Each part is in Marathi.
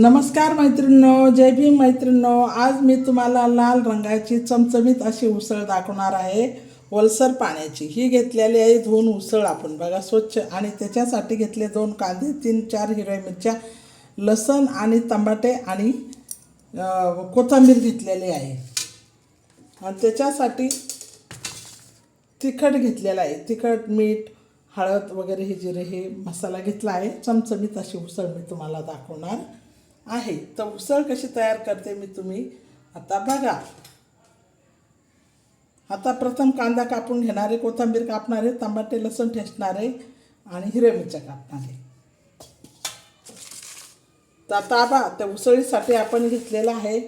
नमस्कार मैत्रिणींनो जय भीम मैत्रिणींनो. आज मी तुम्हाला लाल रंगाची चमचमीत अशी उसळ दाखवणार आहे ओलसर पाण्याची. ही घेतलेली आहे धुवून उसळ आपण. बघा स्वच्छ. आणि त्याच्यासाठी घेतले दोन कांदे तीन चार हिरव्या मिरच्या लसण आणि तंबाटे आणि कोथंबीर कोथिंबीर घेतलेली आहे. आणि त्याच्यासाठी तिखट घेतलेलं आहे. तिखट मीठ हळद वगैरे हे जिरे हे मसाला घेतला आहे. चमचमीत अशी उसळ मी तुम्हाला दाखवणार. आहे. तर उसळ कशी तयार करते मी तुम्ही? आता बघा. आता प्रथम कांदा कापून घेणारे कोथिंबीर कापणारे टमाटे लसूण ठेचणारे आणि हिरव्या मिरच्या कापणारे. तर आता बा त्या उसळीसाठी आपण घेतलेला आहे.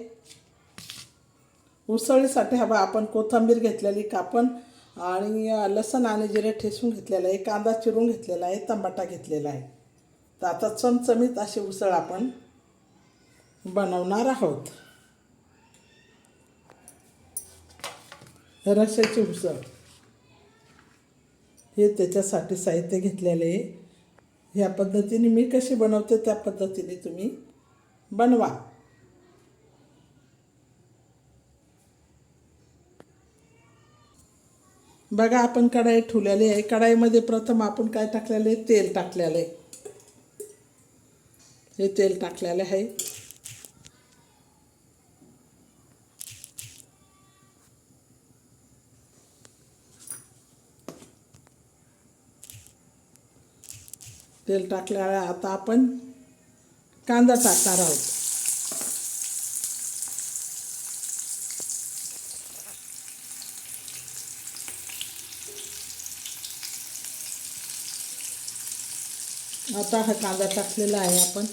उसळीसाठी हवा आपण कोथिंबीर घेतलेली कापण आणि लसण आणि जिरे ठेसून घेतलेलं आहे. कांदा चिरून घेतलेला आहे टमाटा घेतलेला आहे. तर आता चमचमीत अशी उसळ आपण बनवणार आहोत. रश्याची उसळ. हे त्याच्यासाठी साहित्य घेतलेले आहे. ह्या पद्धतीने मी कशी बनवते त्या पद्धतीने तुम्ही बनवा. बघा आपण कढाई ठेवलेली आहे. कढाईमध्ये प्रथम आपण काय टाकलेलं आहे? तेल टाकलेलं आहे. हे तेल टाकलेलं आहे. तेल टाकल्यावर आता आपण कांदा टाकणार आहोत. आता हा कांदा टाकलेला आहे आपण.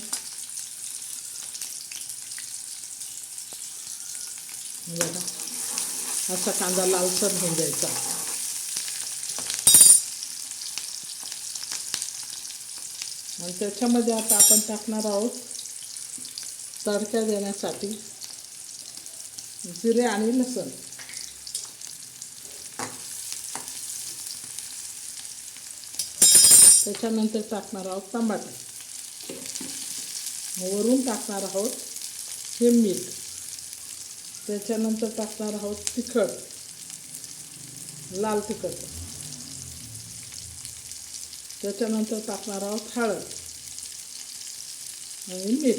असा कांदा लालसर होऊन द्यायचा आणि त्याच्यामध्ये आता आपण टाकणार आहोत तडक्या देण्यासाठी जिरे आणि लसण. त्याच्यानंतर टाकणार आहोत टमाटे. वरून टाकणार आहोत हे मीठ. त्याच्यानंतर टाकणार आहोत तिखट लाल तिखट. त्याच्यानंतर टाकणार आहोत हळद. आणि मीठ.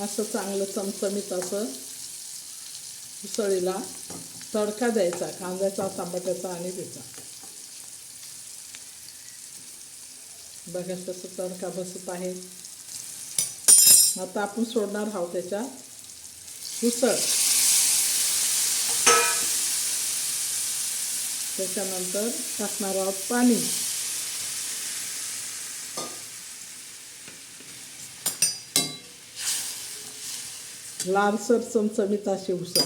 असं चांगलं चमचमीत असं उसळीला तडका द्यायचा कांद्याचा टमाट्याचा आणि त्याचा. बघा तसं तडका बसत आहे. आता आपण सोडणार आहोत त्याच्या उसळ. त्याच्यानंतर टाकणार आहोत पाणी. लालसर चमचमीत अशी उसळ.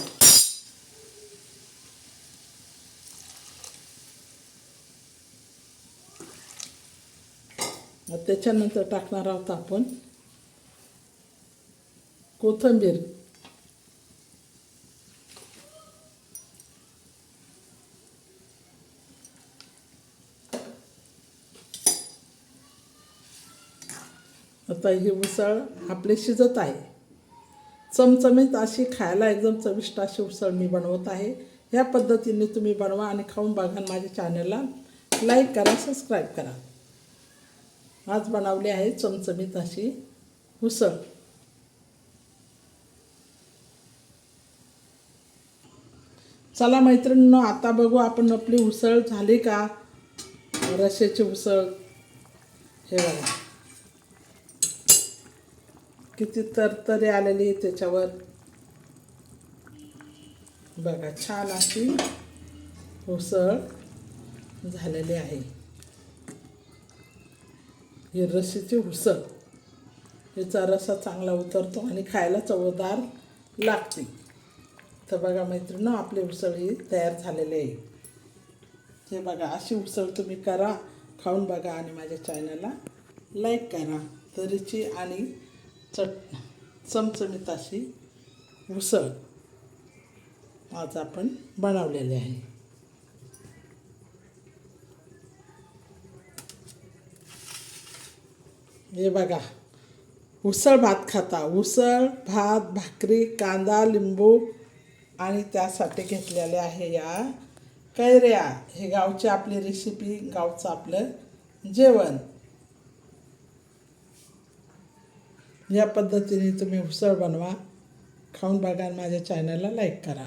त्याच्यानंतर टाकणार आहोत आपण कोथिंबीर. आता ही उसळ आपली शिजत आहे. चमचमीत अशी खायला एकदम चविष्ट अशी उसळ मी बनवत आहे. ह्या पद्धतीने तुम्ही बनवा आणि खाऊन बघा माझ्या चॅनलला लाईक करा सबस्क्राईब करा. आज बनवली आहे चमचमीत अशी उसळ. चला मैत्रिणींनो आता बघू आपण आपली उसळ झाली का? रशेची उसळ. हे बघा. किती तरतरी आलेली आहे त्याच्यावर. बघा छान अशी उसळ झालेली आहे. ही रशीची उसळ. हिचा रसा चांगला उतरतो आणि खायला चवदार लागते. तर बघा मैत्रिणं आपली उसळ ही तयार झालेली आहे. हे बघा अशी उसळ तुम्ही करा खाऊन बघा आणि माझ्या चॅनलला लाईक करा. तरीची आणि चट चमचमीत अशी उसळ. आज आपण बनवलेली आहे. हे बघा उसळ भात खाता. उसळ भात भाकरी कांदा लिंबू आणि त्यासाठी घेतलेले आहे या कैऱ्या. हे गावची आपली रेसिपी गावचं आपलं जेवण. या पद्धतीने तुम्ही उसळ बनवा. खाऊन बघा आणि माझ्या चॅनलला लाईक करा.